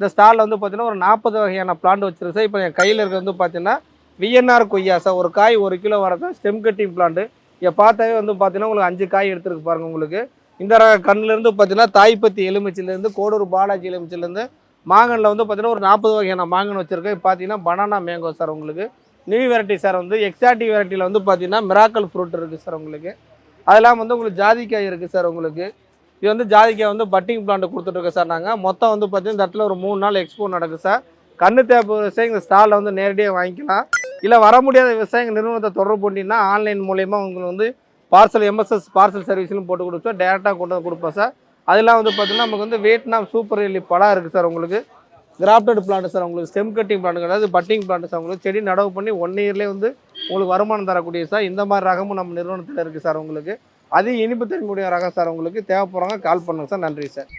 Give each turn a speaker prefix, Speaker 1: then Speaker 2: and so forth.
Speaker 1: இந்த ஸ்டாலில் வந்து பார்த்தீங்கன்னா ஒரு நாற்பது வகையான பிளான்ட் வச்சுருக்கு. சார் இப்போ என் கையில் இருக்கிறது வந்து பார்த்தீங்கன்னா விஎன்ஆர் கொய்யா சார். ஒரு காய் ஒரு கிலோ வரதான் ஸ்டெம் கட்டிங் பிளான்ட்டு இங்கே பார்த்தாவே வந்து பார்த்தீங்கன்னா உங்களுக்கு அஞ்சு காய் எடுத்துருக்கு பாருங்கள் உங்களுக்கு. இந்த ரக கண்ணுலேருந்து பார்த்தீங்கன்னா தாய்ப்பத்தி எலுமிச்சிலேருந்து கோடூர் பாலாஜி எலுமிச்சிலேருந்து மாங்கனில் வந்து பார்த்தீங்கன்னா ஒரு நாற்பது வகையான மாங்கன் வச்சுருக்கேன். பார்த்தீங்கன்னா பனானா மேங்கோ சார் உங்களுக்கு. நியூ வெரைட்டி சார் வந்து எக்ஸாட்டி வெரைட்டியில் வந்து பார்த்தீங்கன்னா மிராக்கல் ஃப்ரூட் இருக்குது சார் உங்களுக்கு. அதெல்லாம் வந்து உங்களுக்கு ஜாதிக்காய் இருக்குது சார் உங்களுக்கு. இது வந்து ஜாதிக்காய் வந்து பட்டிங் பிளான்ட் கொடுத்துட்ருக்கோம் சார் நாங்கள் மொத்தம் வந்து பார்த்தீங்கன்னா இந்த இடத்துல ஒரு மூணு நாள் எக்ஸ்போ நடக்குது சார் கண்ணு தேவை விவசாயம் இந்த ஸ்டாலில் வந்து நேரடியாக வாங்கிக்கலாம். இல்லை வர முடியாத விவசாயிங்க நிறுவனத்தை தொடர்பு பண்ணிங்கன்னா ஆன்லைன் மூலயமா உங்களுக்கு வந்து பார்சல் எம்எஸ்எஸ் பார்சல் சர்வீஸ்லையும் போட்டு கொடுப்போம் டேரெக்டாக கொண்டு வந்து கொடுப்போம் சார் அதெல்லாம் வந்து பார்த்தீங்கன்னா நமக்கு வந்து வியட்நாம் சூப்பர் எல்லி பழம் இருக்குது சார் உங்களுக்கு. கிராஃப்டட் பிளான்ட் சார் உங்களுக்கு ஸ்டெம் கட்டிங் பிளான்ட் கிடையாது பட்டிங் பிளான்ட் சார் உங்களுக்கு. செடி நடவு பண்ணி ஒன் இயர்லேயே வந்து உங்களுக்கு வருமானம் தரக்கூடிய சார் இந்த மாதிரி ரகமும் நம்ம நிறுவனத்தில் இருக்குது சார் உங்களுக்கு. அதிக இனிப்பு தன்மையுடைய ரகம் சார் உங்களுக்கு. தேவைப்படுறவங்க கால் பண்ணுங்க சார். நன்றி சார்.